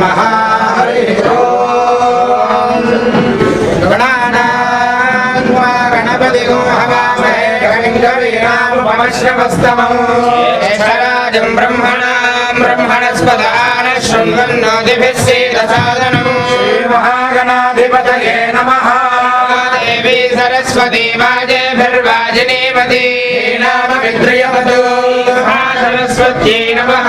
नमः हरिः ओम् गणानां वा गणपतिगो हवामहे कविं कवीनामुपमश्रवस्तमम् ज्येष्ठराजं ब्रह्मणां ब्रह्मणस्पदान शृण्वन्नोतिभिः सीदसादनम् श्रीमहागणाधिपतये नमः देवी सरस्वती वाजेभिर्वाजिनीवती नाम विद्रियवतु सरस्वत्यै नमः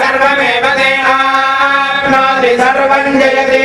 सर्वमेव ते आप्नोति सर्वं जयति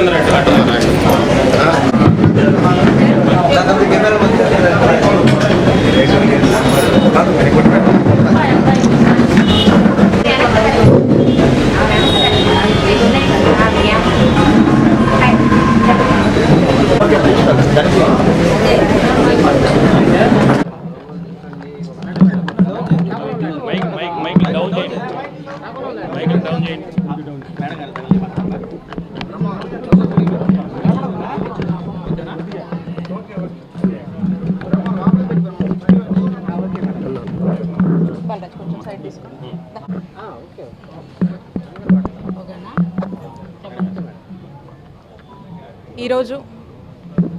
ಚಂದ್ರ ఈరోజు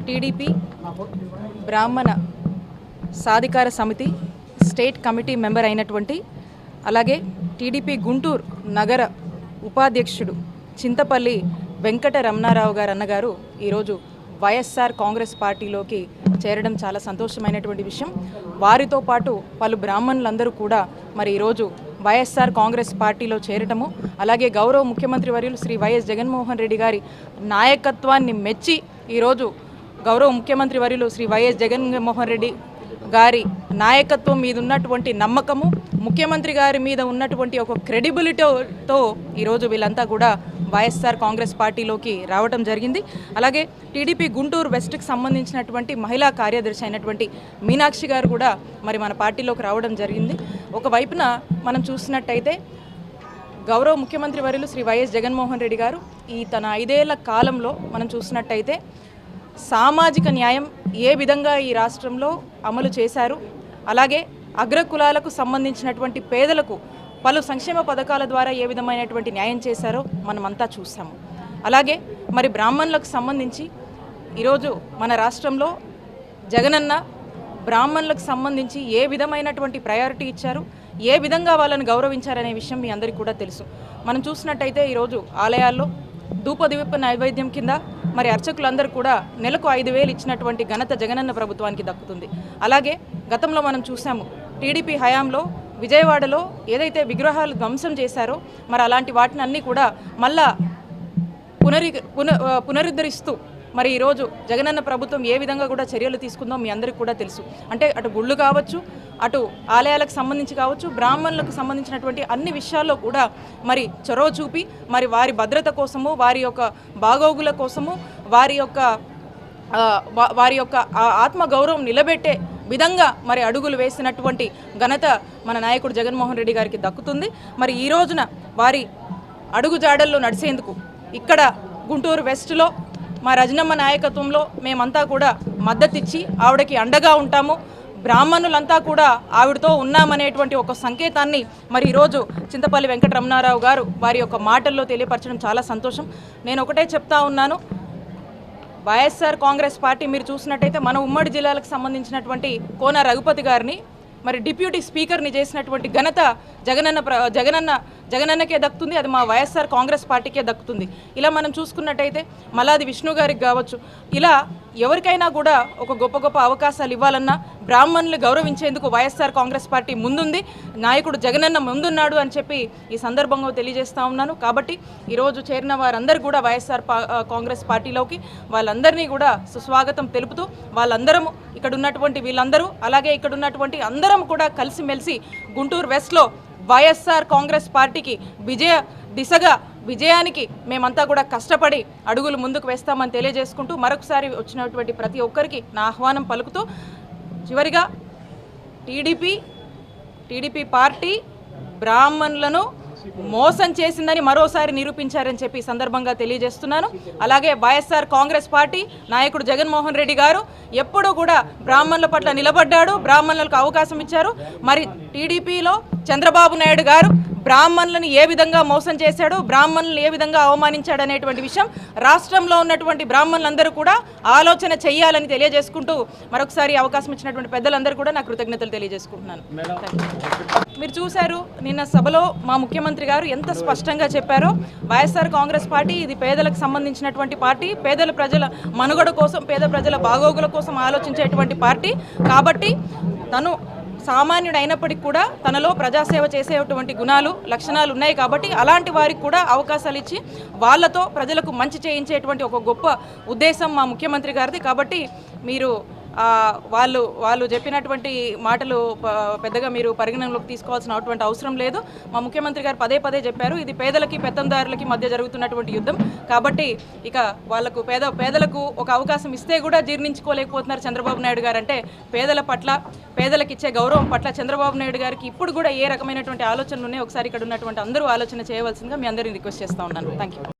టీడీపీ బ్రాహ్మణ సాధికార సమితి స్టేట్ కమిటీ మెంబర్ అయినటువంటి అలాగే టీడీపీ గుంటూరు నగర ఉపాధ్యక్షుడు చింతపల్లి వెంకట రమణారావు గారు అన్నగారు ఈరోజు వైఎస్ఆర్ కాంగ్రెస్ పార్టీలోకి చేరడం చాలా సంతోషమైనటువంటి విషయం. వారితో పాటు పలు బ్రాహ్మణులందరూ కూడా మరి ఈరోజు వైఎస్ఆర్ కాంగ్రెస్ పార్టీలో చేరటము అలాగే గౌరవ ముఖ్యమంత్రి వర్యులు శ్రీ వైఎస్ జగన్మోహన్ రెడ్డి గారి నాయకత్వాన్ని మెచ్చి ఈరోజు గౌరవ ముఖ్యమంత్రి వర్యులు శ్రీ వైఎస్ జగన్మోహన్ రెడ్డి గారి నాయకత్వం మీద ఉన్నటువంటి నమ్మకము ముఖ్యమంత్రి గారి మీద ఉన్నటువంటి ఒక క్రెడిబిలిటీతో ఈరోజు వీళ్ళంతా కూడా వైఎస్ఆర్ కాంగ్రెస్ పార్టీలోకి రావడం జరిగింది. అలాగే టీడీపీ గుంటూరు వెస్ట్కి సంబంధించినటువంటి మహిళా కార్యదర్శి అయినటువంటి మీనాక్షి గారు కూడా మరి మన పార్టీలోకి రావడం జరిగింది. ఒకవైపున మనం చూసినట్టయితే గౌరవ ముఖ్యమంత్రి వర్యులు శ్రీ వైఎస్ జగన్మోహన్ రెడ్డి గారు ఈ తన ఐదేళ్ళ కాలంలో మనం చూసినట్టయితే సామాజిక న్యాయం ఏ విధంగా ఈ రాష్ట్రంలో అమలు చేశారు అలాగే అగ్రకులాలకు సంబంధించినటువంటి పేదలకు పలు సంక్షేమ పథకాల ద్వారా ఏ విధమైనటువంటి న్యాయం చేశారో మనమంతా చూసాము అలాగే మరి బ్రాహ్మణులకు సంబంధించి ఈరోజు మన రాష్ట్రంలో జగనన్న బ్రాహ్మణులకు సంబంధించి ఏ విధమైనటువంటి ప్రయారిటీ ఇచ్చారు ఏ విధంగా వాళ్ళని గౌరవించారనే విషయం మీ అందరికీ కూడా తెలుసు. మనం చూసినట్టయితే ఈరోజు ఆలయాల్లో ధూపదీప నైవేద్యం కింద మరి అర్చకులందరూ కూడా నెలకు ఐదు వేలు ఇచ్చినటువంటి ఘనత జగనన్న ప్రభుత్వానికి దక్కుతుంది. అలాగే గతంలో మనం చూసాము టీడీపీ హయాంలో విజయవాడలో ఏదైతే విగ్రహాలు ధ్వంసం చేశారో మరి అలాంటి వాటిని అన్నీ కూడా మళ్ళా పునరి పున పునరుద్ధరిస్తూ మరి ఈరోజు జగనన్న ప్రభుత్వం ఏ విధంగా కూడా చర్యలు తీసుకుందో మీ అందరికీ కూడా తెలుసు. అంటే అటు గుళ్ళు కావచ్చు అటు ఆలయాలకు సంబంధించి కావచ్చు బ్రాహ్మణులకు సంబంధించినటువంటి అన్ని విషయాల్లో కూడా మరి చొరవ చూపి మరి వారి భద్రత కోసము వారి యొక్క బాగోగుల కోసము వారి యొక్క వారి యొక్క ఆత్మగౌరవం నిలబెట్టే విధంగా మరి అడుగులు వేసినటువంటి ఘనత మన నాయకుడు జగన్మోహన్ రెడ్డి గారికి దక్కుతుంది. మరి ఈ రోజున వారి అడుగు జాడల్లో నడిచేందుకు ఇక్కడ గుంటూరు వెస్ట్లో మా రజనమ్మ నాయకత్వంలో మేమంతా కూడా మద్దతిచ్చి ఆవిడకి అండగా ఉంటాము. బ్రాహ్మణులంతా కూడా ఆవిడతో ఉన్నామనేటువంటి ఒక సంకేతాన్ని మరి ఈరోజు చింతపల్లి వెంకటరమణారావు గారు వారి యొక్క మాటల్లో తెలియపరచడం చాలా సంతోషం. నేను ఒకటే చెప్తా ఉన్నాను. వైఎస్ఆర్ కాంగ్రెస్ పార్టీ మీరు చూసినట్టయితే మన ఉమ్మడి జిల్లాలకు సంబంధించినటువంటి కోన రఘుపతి గారిని మరి డిప్యూటీ స్పీకర్ని చేసినటువంటి ఘనత జగనన్న ప్ర- జగనన్న జగనన్నకే దక్కుతుంది అది మా వైఎస్ఆర్ కాంగ్రెస్ పార్టీకే దక్కుతుంది. ఇలా మనం చూసుకున్నట్టయితే మలాది విష్ణు గారికి కావచ్చు ఇలా ఎవరికైనా కూడా ఒక గొప్ప గొప్ప అవకాశాలు ఇవ్వాలన్నా బ్రాహ్మణులు గౌరవించేందుకు వైఎస్ఆర్ కాంగ్రెస్ పార్టీ ముందుంది. నాయకుడు జగనన్న ముందున్నాడు అని చెప్పి ఈ సందర్భంగా తెలియజేస్తా ఉన్నాను. కాబట్టి ఈరోజు చేరిన వారందరూ కూడా వైఎస్ఆర్ పా- కాంగ్రెస్ పార్టీలోకి వాళ్ళందరినీ కూడా సుస్వాగతం తెలుపుతూ వాళ్ళందరము ఇక్కడ ఉన్నటువంటి వీళ్ళందరూ అలాగే ఇక్కడ ఉన్నటువంటి అందరం కూడా కలిసిమెలిసి గుంటూరు వెస్ట్లో వైఎస్ఆర్ కాంగ్రెస్ పార్టీకి విజయ దిశగా విజయానికి మేమంతా కూడా కష్టపడి అడుగులు ముందుకు వేస్తామని తెలియజేసుకుంటూ మరొకసారి వచ్చినటువంటి ప్రతి ఒక్కరికి నా ఆహ్వానం పలుకుతూ చివరిగా టీడీపీ టీడీపీ పార్టీ బ్రాహ్మణులను మోసం చేసిందని మరోసారి నిరూపించారని చెప్పి సందర్భంగా తెలియజేస్తున్నాను. అలాగే వైఎస్ఆర్ కాంగ్రెస్ పార్టీ నాయకుడు జగన్మోహన్ రెడ్డి గారు ఎప్పుడూ కూడా బ్రాహ్మణుల పట్ల నిలబడ్డాడు బ్రాహ్మణులకు అవకాశం ఇచ్చారు. మరి టీడీపీలో చంద్రబాబు నాయుడు గారు బ్రాహ్మణులను ఏ విధంగా మోసం చేశాడు బ్రాహ్మణులను ఏ విధంగా అవమానించాడు అనేటువంటి విషయం రాష్ట్రంలో ఉన్నటువంటి బ్రాహ్మణులందరూ కూడా ఆలోచన చేయాలని తెలియజేసుకుంటూ మరొకసారి అవకాశం ఇచ్చినటువంటి పెద్దలందరూ కూడా నా కృతజ్ఞతలు తెలియజేసుకుంటున్నాను. మీరు చూశారు నిన్న సభలో మా ముఖ్యమంత్రి గారు ఎంత స్పష్టంగా చెప్పారో వైఎస్ఆర్ కాంగ్రెస్ పార్టీ ఇది పేదలకు సంబంధించినటువంటి పార్టీ పేదల ప్రజల మనుగడ కోసం పేద ప్రజల బాగోగుల కోసం ఆలోచించేటువంటి పార్టీ. కాబట్టి తను సామాన్యుడు అయినప్పటికీ కూడా తనలో ప్రజాసేవ చేసేటువంటి గుణాలు లక్షణాలు ఉన్నాయి కాబట్టి అలాంటి వారికి కూడా అవకాశాలు ఇచ్చి వాళ్ళతో ప్రజలకు మంచి చేయించేటువంటి ఒక గొప్ప ఉద్దేశం మా ముఖ్యమంత్రి గారిది. కాబట్టి మీరు వాళ్ళు వాళ్ళు చెప్పినటువంటి మాటలు పెద్దగా మీరు పరిగణనలోకి తీసుకోవాల్సినటువంటి అవసరం లేదు. మా ముఖ్యమంత్రి గారు పదే పదే చెప్పారు ఇది పేదలకి పెత్తందారులకి మధ్య జరుగుతున్నటువంటి యుద్ధం. కాబట్టి ఇక వాళ్ళకు పేద పేదలకు ఒక అవకాశం ఇస్తే కూడా జీర్ణించుకోలేకపోతున్నారు చంద్రబాబు నాయుడు గారు. అంటే పేదల పట్ల పేదలకు ఇచ్చే గౌరవం పట్ల చంద్రబాబు నాయుడు గారికి ఇప్పుడు కూడా ఏ రకమైనటువంటి ఆలోచనలు ఉన్నాయి ఒకసారి ఇక్కడ ఉన్నటువంటి అందరూ ఆలోచన చేయవలసిందిగా మీ అందరిని రిక్వెస్ట్ చేస్తా ఉన్నాను. Thank you